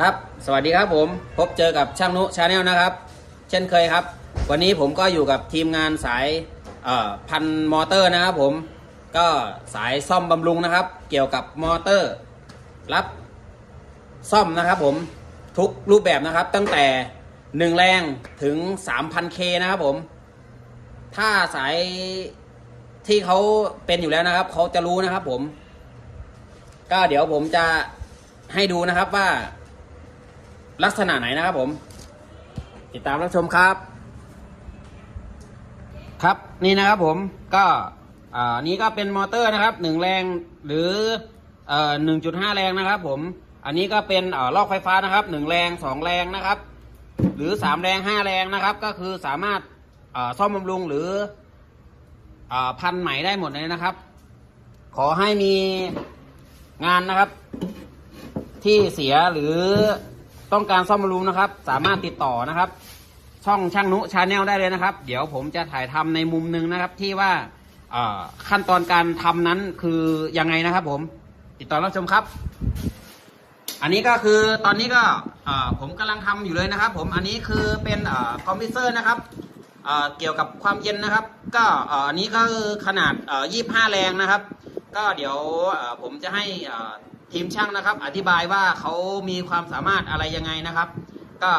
ครับ สวัสดีครับผม พบเจอกับช่างนุชาแนลนะครับ เช่นเคยครับ วันนี้ผมก็อยู่กับทีมงานสายพันมอเตอร์นะครับผม ก็สายซ่อมบำรุงนะครับ เกี่ยวกับมอเตอร์ รับซ่อมนะครับผม ทุกรูปแบบนะครับ ตั้งแต่ 1 แรงถึง 3,000K นะครับผม ถ้าสายที่เขาเป็นอยู่แล้วนะครับ เขาจะรู้นะครับผม ก็เดี๋ยวผมจะให้ดูนะครับว่า ลักษณะไหนนะครับผม ติดตามรับชมครับ ครับนี่นะครับผมก็อ่านี้ก็เป็นมอเตอร์นะครับหนึ่งแรงหรือเอ่อหนึ่งจุดห้าแรงนะครับ ผม อันนี้ก็เป็นเอ่อลอกไฟฟ้านะครับหนึ่งแรงสองแรงนะครับ หรือสามแรงห้าแรงนะครับ ก็คือสามารถเอ่อซ่อมบำรุงหรือเอ่อพันใหม่ได้หมดเลยนะครับ ขอให้มีงานนะครับ ที่เสียหรือ ต้องการซ่อมบำรุงนะครับ สามารถติดต่อนะครับ ช่องช่างนุชาแนลได้เลยนะครับ เดี๋ยวผมจะถ่ายทำในมุมหนึ่งนะครับ ที่ว่าขั้นตอนการทำนั้นคือยังไงนะครับ ผม ติดต่อรับชมครับ อันนี้ก็คือตอนนี้ก็ผมกำลังทำอยู่เลยนะครับ ผมอันนี้คือเป็นอคอมพิวเซอร์นะครับเกี่ยวกับความเย็นนะครับ ก็อันนี้ก็คือขนาด 25 แรงนะครับ ก็เดี๋ยวผมจะให้ทีมช่างนะครับ อธิบายว่าเขามีความสามารถอะไรยังไงนะครับ ก็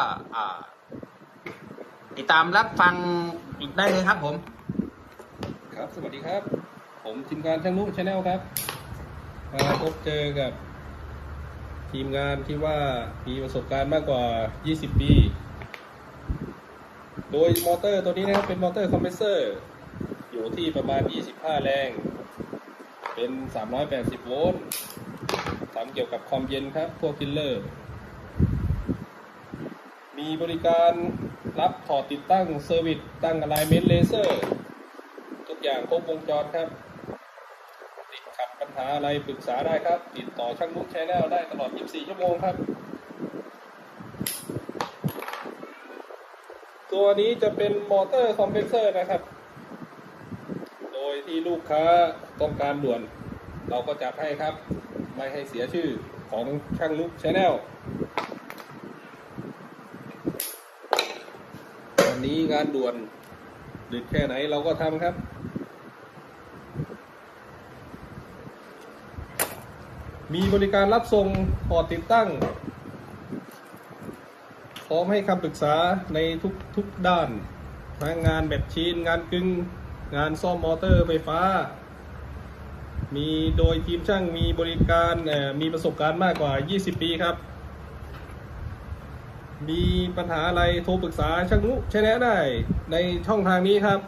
ติดตามรับฟังได้เลยครับผม ครับสวัสดีครับ ผมทีมงานช่างนุ่มชาแนลครับมาพบเจอกับ ทีมงานที่ว่ามีประสบการณ์มากกว่า 20 ปี โดยมอเตอร์ตัวนี้นะครับเป็นมอเตอร์คอมเพรสเซอร์ อยู่ที่ประมาณ 25 แรง เป็น 380 โวลต์ทำเกี่ยวกับความเย็นครับพวกกิลเลอร์ มีบริการรับถอดติดตั้งเซอร์วิสตั้งอะไลเมนต์เลเซอร์ ทุกอย่างครบวงจรครับ ติดขัดปัญหาอะไรปรึกษาได้ครับ ติดต่อช่างนุชแชนแนลได้ตลอด 24 ชั่วโมงครับ ตัวนี้จะเป็นมอเตอร์คอมเพรสเซอร์นะครับ ที่ลูกค้าต้องการด่วน เราก็จัดให้ครับ ไม่ให้เสียชื่อของช่างนุชแชนแนลวันนี้งานด่วนดึกแค่ไหนเราก็ทำครับมีบริการรับส่งพอติดตั้ง พร้อมให้คำปรึกษาในทุกทุกด้าน ทั้งงานแบบชีน งานกึ่ง งานซ่อมมอเตอร์ไฟฟ้า มีโดยทีมช่างมีบริการมีประสบการณ์มากกว่า 20 ปีครับ มีปัญหาอะไรโทรปรึกษาช่างนุใช้แนะได้ในช่องทางนี้ครับ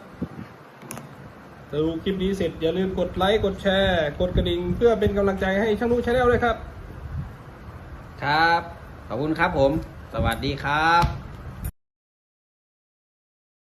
ดูคลิปนี้เสร็จอย่าลืมกดไลค์กดแชร์ กดกระดิ่งเพื่อเป็นกำลังใจให้ช่างนุชแนลด้วยครับ ครับ ขอบคุณครับผม สวัสดีครับ